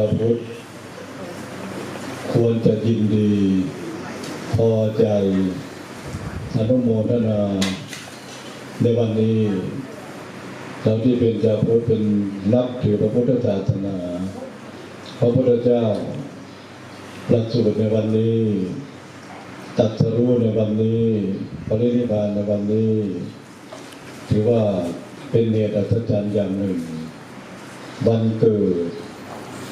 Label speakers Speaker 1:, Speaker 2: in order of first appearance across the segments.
Speaker 1: าวพุทธควรจะยินดี พอใจอนุโมทนา ในวันนี้เราที่เป็นชาวพุทธเป็นนับถือพระพุทธศาสนา พระพุทธเจ้าประสูติในวันนี้ตัดสรู้ในวันนี้ปรินิพพานในวันนี้ ถือว่าเป็นเหตุอัศจรรย์อย่างหนึ่ง วันเกิด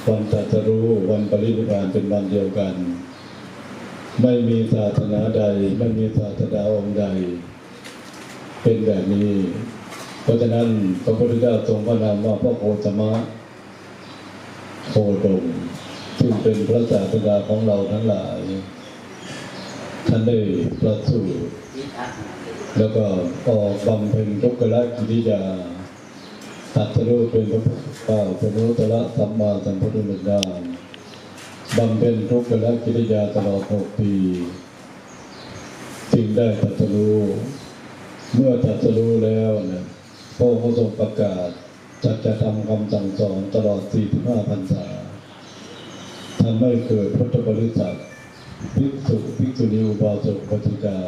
Speaker 1: วันตรัสรู้วันปรินิพพานเป็นวันเดียวกัน ไม่มีศาสนาใด ไม่มีศาสดาองค์ใด เป็นแบบนี้ เพราะฉะนั้นพระพุทธเจ้าทรงพระนามว่าพระโคตมะโคดมซึ่งเป็นพระศาสดาของเราทั้งหลาย ท่านได้ประสูติแล้วก็ออกบำเพ็ญทุกขละกิริยา ตัดสรู้เป็นพระพุทธเจ้าเป็นพระตระสัมมาสัมพุทธเจ้าบำเพ็ญทุกขละกิริยาตลอดหกปีจึงได้ตัดรู้เมื่อตัดรู้แล้วนะพระองค์ทรงประกาศจัดจะทำคำสั่งสอนตลอด 45พรรษาทำให้เกิดพุทธบริษัทภิกษุภิกษุณีอุบาสกอุบาสิกา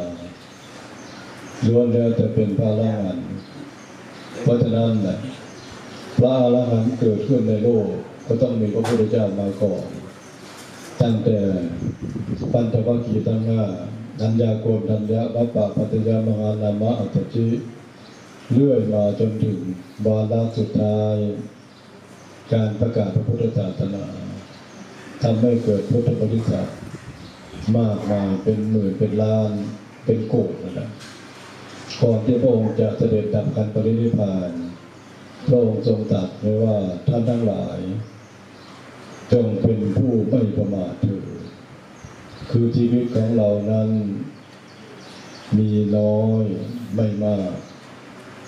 Speaker 1: ล้วนแล้วแต่เป็นพระอรหันต์เพราะฉะนั้นนะ พระอรหันต์เกิดขึ้นในโลกก็ต้องมีพระพุทธเจ้ามาก่อนตั้งแต่ปัญจวัคคีย์ทั้งห้าธัญญาโกณธัญญาวัปปะปัตยามหานามะอัตจิเรื่อยมาจนถึงวาระสุดท้าย การประกาศพระพุทธศาสนาทำให้เกิดพุทธบริษัทมากมายเป็นหมื่นเป็นล้านเป็นโกดนะครับก่อนที่พระองค์จะเสด็จดับกันปรินิพพาน พระองค์ทรงตรัสไว้ว่าท่านทั้งหลาย จงเป็นผู้ไม่ประมาทเถิดคือชีวิตของเรานั้น มีน้อยไม่มาก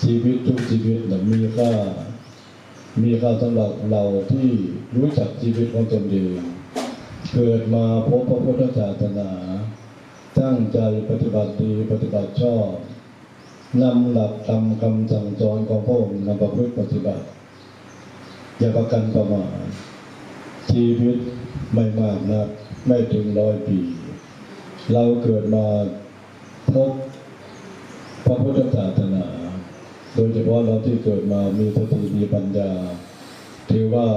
Speaker 1: ชีวิตทุกชีวิตนะมีค่า มีค่าสำหรับเราที่รู้จักชีวิตของตนเองเกิดมาพบพระพุทธศาสนา ตั้งใจปฏิบัติดีปฏิบัติชอบ นำหลักธรรมคำสั่งสอนของพระองค์นำประพฤติปฏิบัติ อย่าประกันประมาทชีวิตไม่มากนักไม่ถึงร้อยปี เราเกิดมาพบพระพุทธศาสนา โดยเฉพาะเราที่เกิดมามีสติมีปัญญา ถือว่า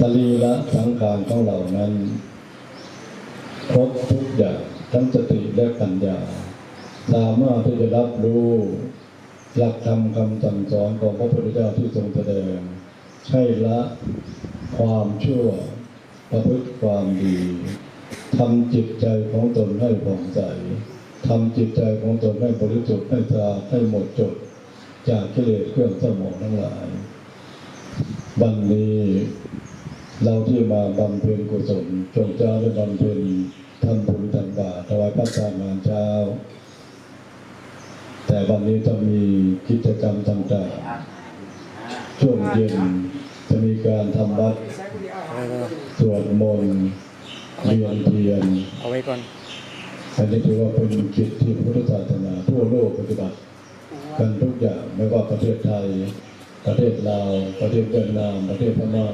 Speaker 1: ตรีละสังขารของเรานั้น ครบทุกอย่างทั้งสติและปัญญา สามารถที่จะรับรู้หลักธรรมคำสั่งสอนของพระพุทธเจ้าที่ทรงแสดง ให้ละความชั่วประพฤติความดีทำจิตใจของตนให้ผ่องใสทำจิตใจของตนให้บริสุทธิ์ให้สะอาดให้หมดจด จากกิเลสเครื่องเศร้าหมองทั้งหลาย บันนี้เราที่มาบำเพ็ญกุศลจงเจ้าได้บำเพ็ญทำบุญทำบาตรถวายพระทานอาหารเช้า แต่วันนี้ต้องมีกิจกรรมต่างๆ ช่วงเย็นจะมีการทำวัด
Speaker 2: เอาไว้ก่อน
Speaker 1: สวดมนต์เรียนเทียน
Speaker 2: เอาไว้ก่อน
Speaker 1: อันนี้ถือว่าเป็นกิจที่พระพุทธศาสนาทั่วโลกปฏิบัติกันทุกอย่างไม่ว่าประเทศไทย ประเทศลาว ประเทศเวียดนาม ประเทศพม่า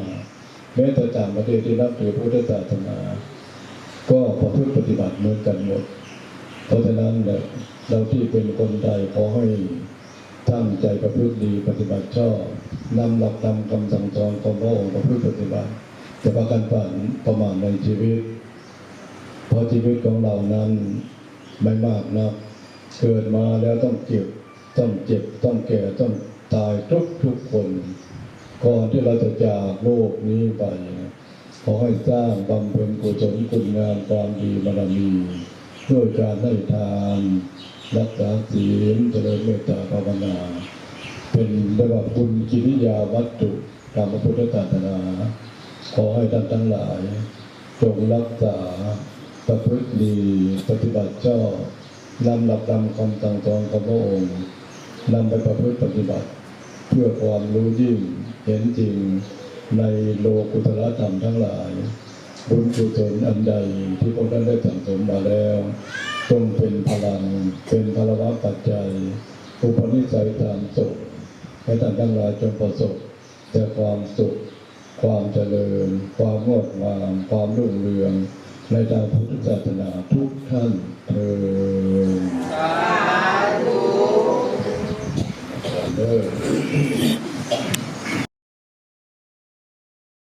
Speaker 1: แม้แต่ต่างประเทศที่นับถือพุทธศาสนา ก็ประพฤติปฏิบัติเหมือนกันหมด เพราะฉะนั้นเนี่ยเราที่เป็นคนไทยขอให้ตั้งใจประพฤติดีปฏิบัติชอบนำหลักธรรมคำสั่งสอนของพระองค์ประพฤติปฏิบัติจะประกันฝันประมาทในชีวิต เพราะชีวิตของเรานั้นไม่มากนักเกิดมาแล้วต้องเจ็บต้องเจ็บต้องแก่ต้องตายทุกทุกคนก่อนที่เราจะจากโลกนี้ไปขอให้สร้างบำเพ็ญกุศลคุณงามความดีบารมี ด้วยการให้ทานรักษาศีลเจริญเมตตาภาวนา เป็นเรียกว่าบุญกิริยาวัตถุตามพระพุทธศาสนา ขอให้ท่านทั้งหลาย จงรักษาประพฤติดีปฏิบัติชอบนำหลักธรรมคำสั่งสอนของพระองค์นำไปประพฤติปฏิบัติ เพื่อความรู้ยิ่งเห็นจริงในโลกุตละธรรมทั้งหลาย บุญกุศลอันใดที่พวกท่านได้สั่งสมมาแล้วจงเป็นพลังเป็นพลวัตปัจจัย อุปนิสัยตามสุขให้ท่านทั้งหลายจงประสบแต่ความสุข ความเจริญ ความงดงาม ความรุ่งเรือง ในทางพุทธศาสนาทุกท่านเถิดสาธุ